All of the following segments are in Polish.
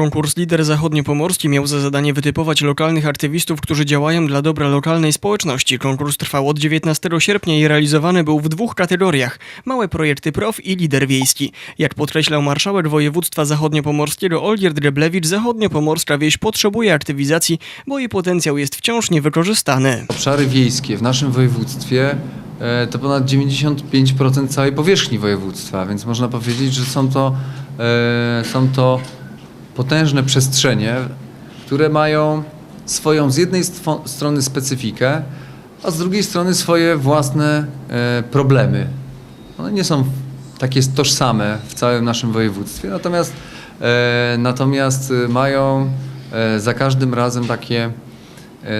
Konkurs Lider Zachodniopomorski miał za zadanie wytypować lokalnych aktywistów, którzy działają dla dobra lokalnej społeczności. Konkurs trwał od 19 sierpnia i realizowany był w dwóch kategoriach: małe projekty prof i lider wiejski. Jak podkreślał marszałek województwa zachodniopomorskiego Olgierd Greblewicz, zachodniopomorska wieś potrzebuje aktywizacji, bo jej potencjał jest wciąż niewykorzystany. Obszary wiejskie w naszym województwie e, to ponad 95% całej powierzchni województwa, więc można powiedzieć, że są to, e, są to potężne przestrzenie, które mają swoją z jednej strony specyfikę, a z drugiej strony swoje własne e, problemy. One nie są takie tożsame w całym naszym województwie, natomiast, e, natomiast e, mają za każdym razem takie,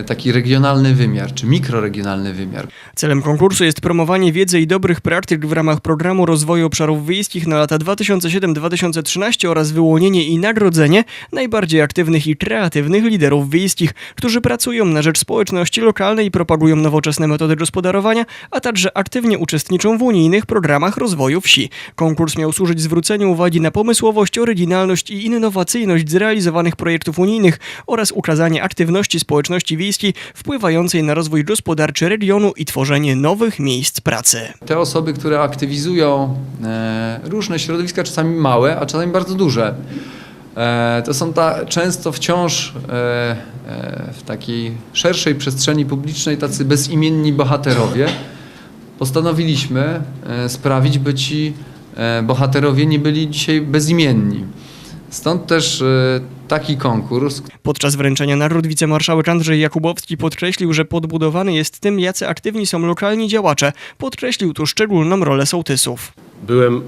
taki regionalny wymiar, czy mikroregionalny wymiar. Celem konkursu jest promowanie wiedzy i dobrych praktyk w ramach programu rozwoju obszarów wiejskich na lata 2007-2013 oraz wyłonienie i nagrodzenie najbardziej aktywnych i kreatywnych liderów wiejskich, którzy pracują na rzecz społeczności lokalnej i propagują nowoczesne metody gospodarowania, a także aktywnie uczestniczą w unijnych programach rozwoju wsi. Konkurs miał służyć zwróceniu uwagi na pomysłowość, oryginalność i innowacyjność zrealizowanych projektów unijnych oraz ukazanie aktywności społeczności wiejskiej wpływającej na rozwój gospodarczy regionu i tworzenie nowych miejsc pracy. Te osoby, które aktywizują e, różne środowiska, czasami małe, a czasami bardzo duże, e, to są ta, często wciąż e, w takiej szerszej przestrzeni publicznej tacy bezimienni bohaterowie. Postanowiliśmy sprawić, by ci bohaterowie nie byli dzisiaj bezimienni. Stąd też e, taki konkurs, Podczas wręczenia nagród wicemarszałek Andrzej Jakubowski podkreślił, że podbudowany jest tym, jacy aktywni są lokalni działacze. Podkreślił tu szczególną rolę sołtysów. Byłem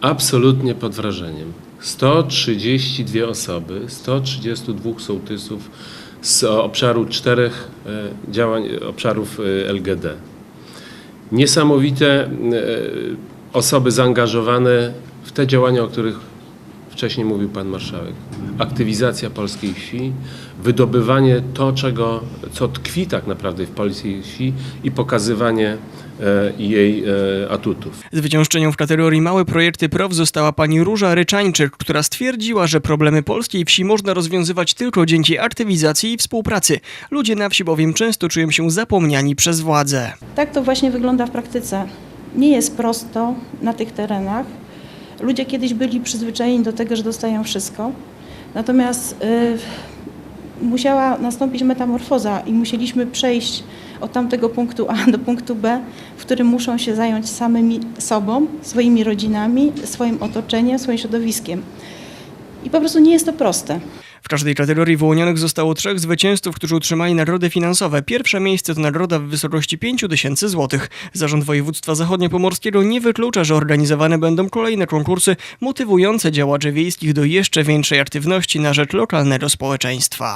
absolutnie pod wrażeniem. 132 osoby, 132 sołtysów z obszaru czterech e, działań, obszarów e, LGD. Niesamowite e, osoby zaangażowane w te działania, o których wcześniej mówił Pan Marszałek. Aktywizacja polskiej wsi, wydobywanie to, czego, co tkwi tak naprawdę w polskiej wsi i pokazywanie e, jej e, atutów. Zwyciężczynią w kategorii Małe Projekty PROW została pani Róża Ryczańczyk, która stwierdziła, że problemy polskiej wsi można rozwiązywać tylko dzięki aktywizacji i współpracy. Ludzie na wsi bowiem często czują się zapomniani przez władze. Tak to właśnie wygląda w praktyce. Nie jest prosto na tych terenach. Ludzie kiedyś byli przyzwyczajeni do tego, że dostają wszystko. Natomiast y, musiała nastąpić metamorfoza i musieliśmy przejść od tamtego punktu A do punktu B, w którym muszą się zająć samymi sobą, swoimi rodzinami, swoim otoczeniem, swoim środowiskiem. I po prostu nie jest to proste. W każdej kategorii wyłonionych zostało trzech zwycięzców, którzy otrzymali nagrody finansowe. Pierwsze miejsce to nagroda w wysokości 5 tysięcy złotych. Zarząd Województwa Zachodniopomorskiego nie wyklucza, że organizowane będą kolejne konkursy motywujące działaczy wiejskich do jeszcze większej aktywności na rzecz lokalnego społeczeństwa.